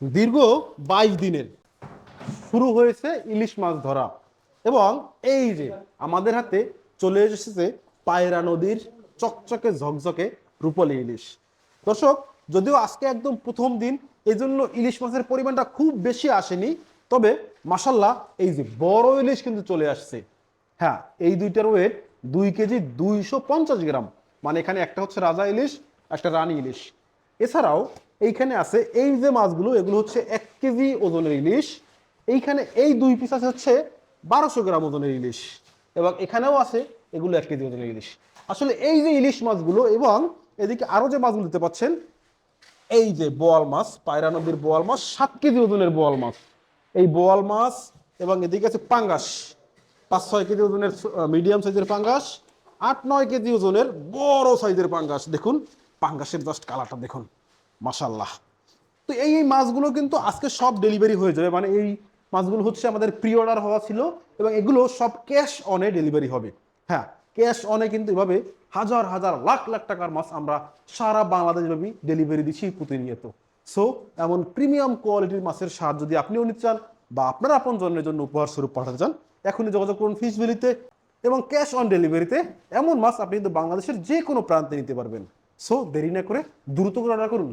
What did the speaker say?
দীর্ঘ বাইশ দিনের। শুরু হয়েছে ইলিশ মাছ ধরা। এবং এই যে আমাদের হাতে চলে এসেছে পায়রা নদীর চকচকে ঝকঝকে রূপলি ইলিশ। দর্শক, যদিও আজকে একদম প্রথম দিন এই জন্য ইলিশ মাছের পরিমাণটা খুব বেশি আসেনি। তবে মাসাল্লাহ এই যে বড় ইলিশ কিন্তু চলে আসছে। হ্যাঁ এই দুইটার ওয়েট দুই কেজি দুইশো পঞ্চাশ গ্রাম। মানে এখানে একটা হচ্ছে রাজা ইলিশ, একটা রানী ইলিশ। এছাড়াও এইখানে আছে, এই যে মাছগুলো, এগুলো হচ্ছে এক কেজি ওজনের ইলিশ। এইখানে এই দুই পিস আছে হচ্ছে বারোশো গ্রাম ওজনের ইলিশ। এবং এখানেও আছে, এগুলো এক কেজি ওজনের ইলিশ। আসলে এই যে ইলিশ মাছগুলো এবং এদিকে আরও যে মাছগুলো দিতে পাচ্ছেন, এই যে বোয়াল মাছ পায়রা নদীর বোয়াল মাছ, সাত কেজি ওজনের বোয়াল মাছ। এই বোয়াল মাছ এবং এদিকে আছে পাঙ্গাস, পাঁচ, ছয় কেজি ওজনের মিডিয়াম সাইজের পাঙ্গাস, আট, নয় কেজি ওজনের বড় সাইজের পাঙ্গাস। দেখুন, পাঙ্গাসের জাস্ট কালারটা দেখুন। মাসাল্লাহ তো এই এই মাছগুলো কিন্তু আজকে সব ডেলিভারি হয়ে যাবে। মানে এই মাছগুলো হচ্ছে আমাদের প্রি অর্ডার হওয়া ছিল এবং এগুলো সব ক্যাশ অনে ডেলিভারি হবে। হ্যাঁ ক্যাশ অনে কিন্তু এভাবে হাজার হাজার, লাখ লাখ টাকার মাছ আমরা সারা বাংলাদেশ ব্যাপী ডেলিভারি দিচ্ছি প্রতিনিয়ত। সো, এমন প্রিমিয়াম কোয়ালিটির মাছের স্বাদ যদি আপনিও নিতে চান বা আপনার আপন জনের জন্য উপহার স্বরূপ পাঠাতে চান, এখনই যোগাযোগ করুন ফিস ভ্যালিতে এবং ক্যাশ অন ডেলিভারিতে এমন মাছ আপনি কিন্তু বাংলাদেশের যে কোনো প্রান্তে নিতে পারবেন। সো, দেরি না করে দ্রুত করে অর্ডার করুন।